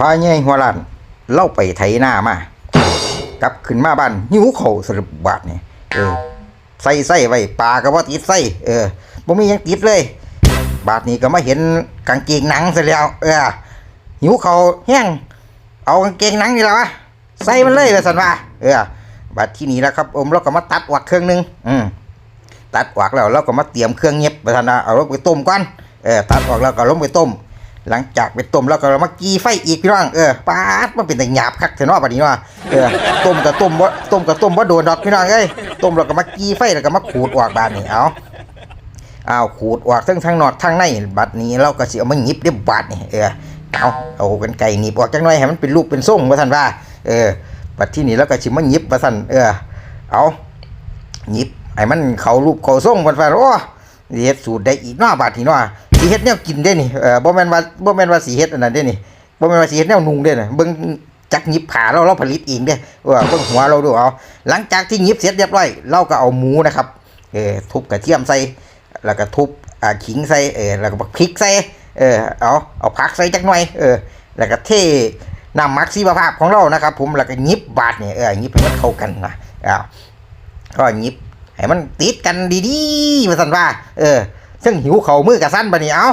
พาแย่หัวล้านเล่าไปไถหน้ามา กลับขึ้นมาบ้านหิวเข่าสรุปบาทนี่เออใส่ใส่ไว้ปลาก็ว่าติดใส่เออบ่มียังติดเลย บาทนี้ก็มาเห็นกางเกงหนังซะแล้ว เออหิวเข่าแห้งเอากางเกงหนังนี่และวะใส่มันเลยว่าซั่นว่าเออบาดที่นี้แล้วครับอมเราก็มาตัดอวักเครื่องหนึงอืมตัดออกแล้วเราก็มาเตรียมเครื่องเงียบไปทันนะเอาลงไปต้มก่อนเออตัดออกแล้วก็ลงไปต้ม หลังจากไปต้มแล้วก็มากีไฟอีกพี่น้องเออปาดมันเป็นแต่หยาบคักเถอะเนาะบัดนี้เนาะเออต้มกับต้มบ่าต้มกับต้มบ่าโดนดอกพี่น้องเอ้ยต้มแล้วก็มากีไฟแล้วก็มาขูดออกบาดนี้เอาเอาขูดออกทั้งทั้งนอกทั้งในบัดนี้เราก็สิเอามาหยิบได้บาดนี่เออเอาเอากันไก่หนีบออกจักหน่อยให้มันเป็นรูปเป็นทรงว่าซั่นว่า เออบัดที่นี้เราก็สิมาหยิบว่าซั่นเออเอาหยิบไอ้มันเขารูปเขาส่งมันไปโอ้สิเฮ็ดสูตรได้อีกนาะบาดทีนาะ สิเฮ็ดแนวกินได้นี่เออบ่แม่นว่าบ่แม่นว่าสิเฮ็ดอันนั้นได้นี่บ่แม่นว่าสิเฮ็ดแนวนุ่งได้น่ะเบิ่งจักหยิบขาเราเราผลิตเองเด้เออเบิ่งหัวเราดูเอาหลังจากที่หยิบเสร็จเรียบร้อยเราก็เอาหมูนะครับเออทุบกระเทียมใส่แล้วก็ทุบอ่าขิงใส่เออแล้วก็บักพริกใส่เออเอาเอาผักใส่จักหน่อยเออแล้วก็เทน้ำมักชีวภาพของเรานะครับ ผมแล้วก็หยิบบาดนี่เออหยิบให้มันเข้ากันนะอ้าวก็หยิบให้มันติดกันดีๆมาสันว่า เออ ซึ่งหิวเขามือกับสั้นบะนี่เอา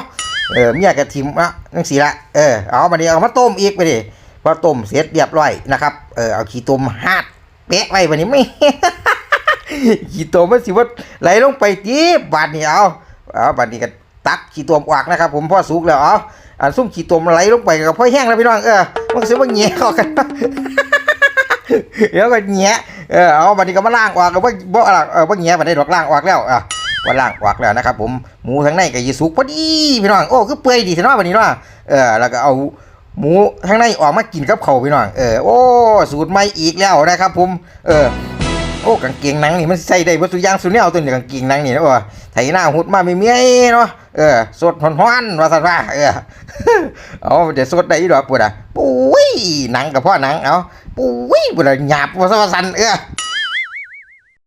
เออเมียกับทิมอะนั่งสีละเออเอาบะนี่เอามาต้มอีกไปดิพอต้มเสร็จเรียบร้อยนะครับเออเอาขี้ต้มหาดเป๊ะไว้บะนี่ไม่ขี้ต้มมันสิว่าไหลลงไปจีบบาดนี่เอาเอาบาดนี้ก็ตักขี้ต้มออกนะครับ ผมพอสุกแล้วเอาอันซุ่มขี้ต้มไหลลงไปกับพ่อแห้งแล้วพี่น้องเออมันเสิว่าเงี้ยเข้ากันเดี๋ยวก็แงะเออเอาบัดนี้ก็มาล่างออกก็บ่บ่อะไรเออบ่แงะบัดนี้ดอกล่างออกแล้วอะ ว่าล่างออกแล้วนะครับผมหมูทั้งในก็ยีสุกพอดีพี่น้องโอ้คือเปื่อยดีซะเนะบัดนี้เนาะเออแล้วก็เอาหมูทั้งในออกมากินกับเขาพี่น้องเออโอ้สูตรใหม่อีกแล้วนะครับผมเออโอ้กางเกงหนังนี่มันใส่ได้เบ่สุย่างสุแนวตัวนี้กางเกงหนังนี่นะว่าไถหน้าหุดมาไม่เมียเนาะเออสดฮ้อนๆว่าซั่นว่าเออเอาเดี๋ยวสดได้อีดอกปุ่นอะปุ้ยหนังกับพ่อหนังเอาปุ้ยปุ่นอะหยาบว่าซั่นว่าซั่นเออ